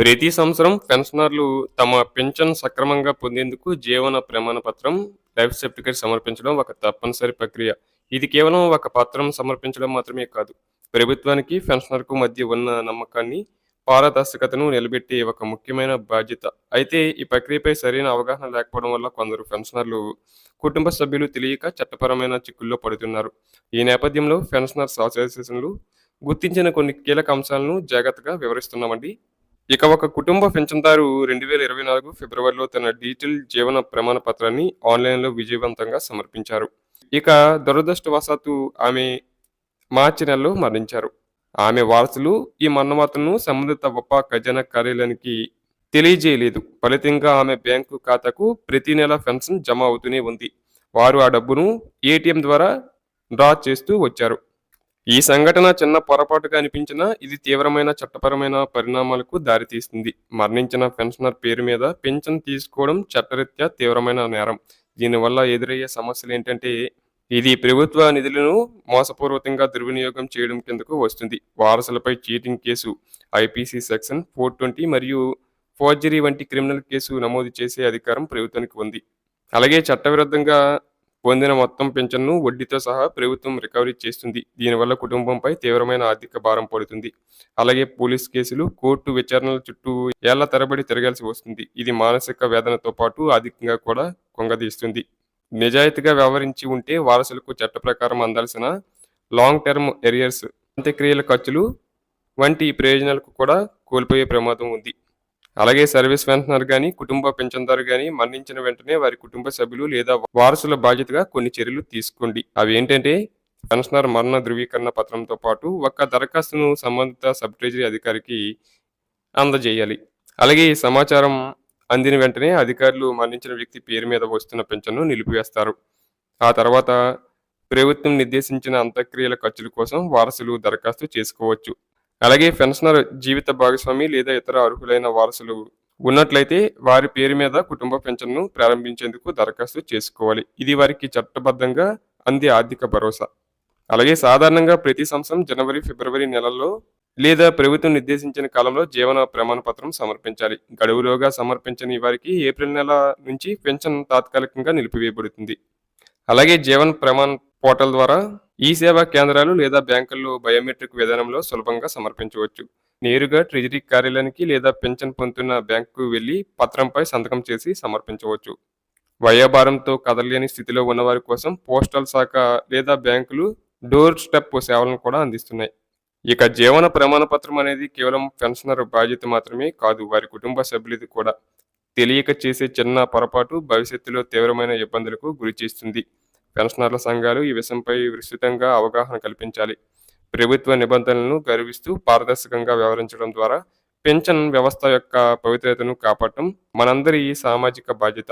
ప్రతి సంవత్సరం పెన్షనర్లు తమ పింఛన్ సక్రమంగా పొందేందుకు జీవన ప్రమాణ పత్రం లైఫ్ సర్టిఫికేట్ సమర్పించడం ఒక తప్పనిసరి ప్రక్రియ. ఇది కేవలం ఒక పత్రం సమర్పించడం మాత్రమే కాదు. ప్రభుత్వానికి పెన్షనర్కు మధ్య ఉన్న నమ్మకాన్ని పారదర్శకతను నిలబెట్టే ఒక ముఖ్యమైన బాధ్యత. అయితే ఈ ప్రక్రియపై సరైన అవగాహన లేకపోవడం వల్ల కొందరు పెన్షనర్లు కుటుంబ సభ్యులు తెలియక చట్టపరమైన చిక్కుల్లో పడుతున్నారు. ఈ నేపథ్యంలో పెన్షనర్స్ అసోసియేషన్లు గుర్తించిన కొన్ని కీలక అంశాలను జాగ్రత్తగా వివరిస్తున్నామండి. ఇక ఒక కుటుంబ పెన్షన్దారు రెండు వేల ఇరవై నాలుగు ఫిబ్రవరిలో తన డిజిటల్ జీవన ప్రమాణ పత్రాన్ని ఆన్లైన్లో విజయవంతంగా సమర్పించారు. ఇక దురదృష్టవశాత్తు ఆమె మార్చి నెలలో మరణించారు. ఆమె వారసులు ఈ మరణవార్తను సంబంధిత ఉప ఖజానా కార్యాలయానికి తెలియజేయలేదు. ఫలితంగా ఆమె బ్యాంకు ఖాతాకు ప్రతి నెల పెన్షన్ జమ అవుతూనే ఉంది. వారు ఆ డబ్బును ఏటీఎం ద్వారా డ్రా చేస్తూ వచ్చారు. ఈ సంఘటన చిన్న పొరపాటుగా అనిపించినా ఇది తీవ్రమైన చట్టపరమైన పరిణామాలకు దారితీస్తుంది. మరణించిన పెన్షనర్ పేరు మీద పెన్షన్ తీసుకోవడం చట్టరీత్యా తీవ్రమైన నేరం. దీనివల్ల ఎదురయ్యే సమస్యలు ఏంటంటే ఇది ప్రభుత్వ నిధులను మోసపూర్వకంగా దుర్వినియోగం చేయడం కిందకు వస్తుంది. వారసులపై cheating case IPC section four twenty మరియు ఫోర్జరీ వంటి క్రిమినల్ కేసు నమోదు చేసే అధికారం ప్రభుత్వానికి ఉంది. అలాగే చట్టవిరుద్ధంగా పొందిన మొత్తం పెన్షన్ను వడ్డీతో సహా ప్రభుత్వం రికవరీ చేస్తుంది. దీనివల్ల కుటుంబంపై తీవ్రమైన ఆర్థిక భారం పడుతుంది. అలాగే పోలీస్ కేసులు కోర్టు విచారణల చుట్టూ ఏళ్ళ తరబడి తిరగాల్సి వస్తుంది. ఇది మానసిక వేదనతో పాటు ఆర్థికంగా కూడా కొంగదీస్తుంది. నిజాయితీగా వ్యవహరించి ఉంటే వారసులకు చట్ట ప్రకారం అందాల్సిన లాంగ్ టర్మ్ ఎరియర్స్ అంత్యక్రియల ఖర్చులు వంటి ప్రయోజనాలకు కూడా కోల్పోయే ప్రమాదం ఉంది. అలాగే సర్వీస్ పెన్షనర్ కానీ కుటుంబ పెన్షన్దారు కానీ మరణించిన వెంటనే వారి కుటుంబ సభ్యులు లేదా వారసుల బాధ్యతగా కొన్ని చర్యలు తీసుకోండి. అవి ఏంటంటే పెన్షనర్ మరణ ధృవీకరణ పత్రంతో పాటు ఒక దరఖాస్తును సంబంధిత సబ్ ట్రెజరీ అధికారికి అందజేయాలి. అలాగే ఈ సమాచారం అందిన వెంటనే అధికారులు మరణించిన వ్యక్తి పేరు మీద వస్తున్న పెన్షన్ను నిలిపివేస్తారు. ఆ తర్వాత ప్రభుత్వం నిర్దేశించిన అంత్యక్రియల ఖర్చుల కోసం వారసులు దరఖాస్తు చేసుకోవచ్చు. అలాగే పెన్షనర్ జీవిత భాగస్వామి లేదా ఇతర అర్హులైన వారసులు ఉన్నట్లయితే వారి పేరు మీద కుటుంబ పెన్షన్ను ప్రారంభించేందుకు దరఖాస్తు చేసుకోవాలి. ఇది వారికి చట్టబద్ధంగా అందే ఆర్థిక భరోసా. అలాగే సాధారణంగా ప్రతి సంవత్సరం జనవరి ఫిబ్రవరి నెలల్లో లేదా ప్రభుత్వం నిర్దేశించిన కాలంలో జీవన ప్రమాణ పత్రం సమర్పించాలి. గడువులోగా సమర్పించని వారికి ఏప్రిల్ నెల నుంచి పెన్షన్ తాత్కాలికంగా నిలిపివేయబడుతుంది. అలాగే జీవన ప్రమాణ పోర్టల్ ద్వారా ఈ సేవా కేంద్రాలు లేదా బ్యాంకుల్లో బయోమెట్రిక్ విధానంలో సులభంగా సమర్పించవచ్చు. నేరుగా ట్రెజరీ కార్యాలయానికి లేదా పెన్షన్ పొందుతున్న బ్యాంకుకు వెళ్ళి పత్రంపై సంతకం చేసి సమర్పించవచ్చు. వయోభారంతో కదలలేని స్థితిలో ఉన్నవారి కోసం పోస్టల్ శాఖ లేదా బ్యాంకులు డోర్ స్టెప్ సేవలను కూడా అందిస్తున్నాయి. ఇక జీవన ప్రమాణపత్రం అనేది కేవలం పెన్షనర్ బాధ్యత మాత్రమే కాదు వారి కుటుంబ సభ్యులది కూడా. తెలియక చేసే చిన్న పొరపాటు భవిష్యత్తులో తీవ్రమైన ఇబ్బందులకు గురి చేస్తుంది పెన్షనర్ల సంఘాలు ఈ విషయంపై విస్తృతంగా అవగాహన కల్పించాలి. ప్రభుత్వ నిబంధనలను గర్విస్తూ పారదర్శకంగా వ్యవహరించడం ద్వారా పెన్షన్ వ్యవస్థ యొక్క పవిత్రతను కాపాడటం మనందరి సామాజిక బాధ్యత.